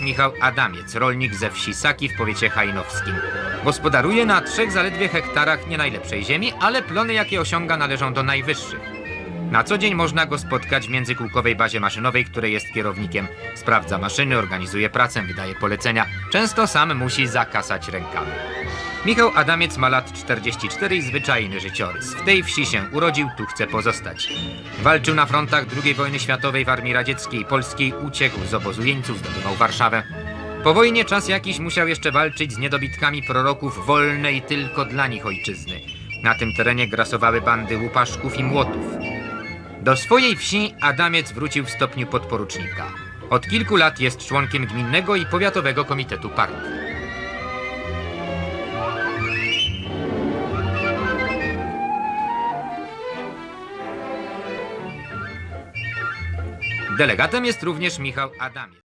Michał Adamiec, rolnik ze wsi Saki w powiecie hajnowskim. Gospodaruje na trzech zaledwie hektarach nie najlepszej ziemi, ale plony jakie osiąga należą do najwyższych. Na co dzień można go spotkać w międzykółkowej bazie maszynowej, której jest kierownikiem. Sprawdza maszyny, organizuje pracę, wydaje polecenia. Często sam musi zakasać rękami. Michał Adamiec ma lat 44 i zwyczajny życiorys. W tej wsi się urodził, tu chce pozostać. Walczył na frontach II wojny światowej w Armii Radzieckiej Polskiej, uciekł z obozu jeńców, zdobywał Warszawę. Po wojnie czas jakiś musiał jeszcze walczyć z niedobitkami proroków wolnej tylko dla nich ojczyzny. Na tym terenie grasowały bandy łupaszków i młotów. Do swojej wsi Adamiec wrócił w stopniu podporucznika. Od kilku lat jest członkiem gminnego i powiatowego komitetu partii. Delegatem jest również Michał Adamiec.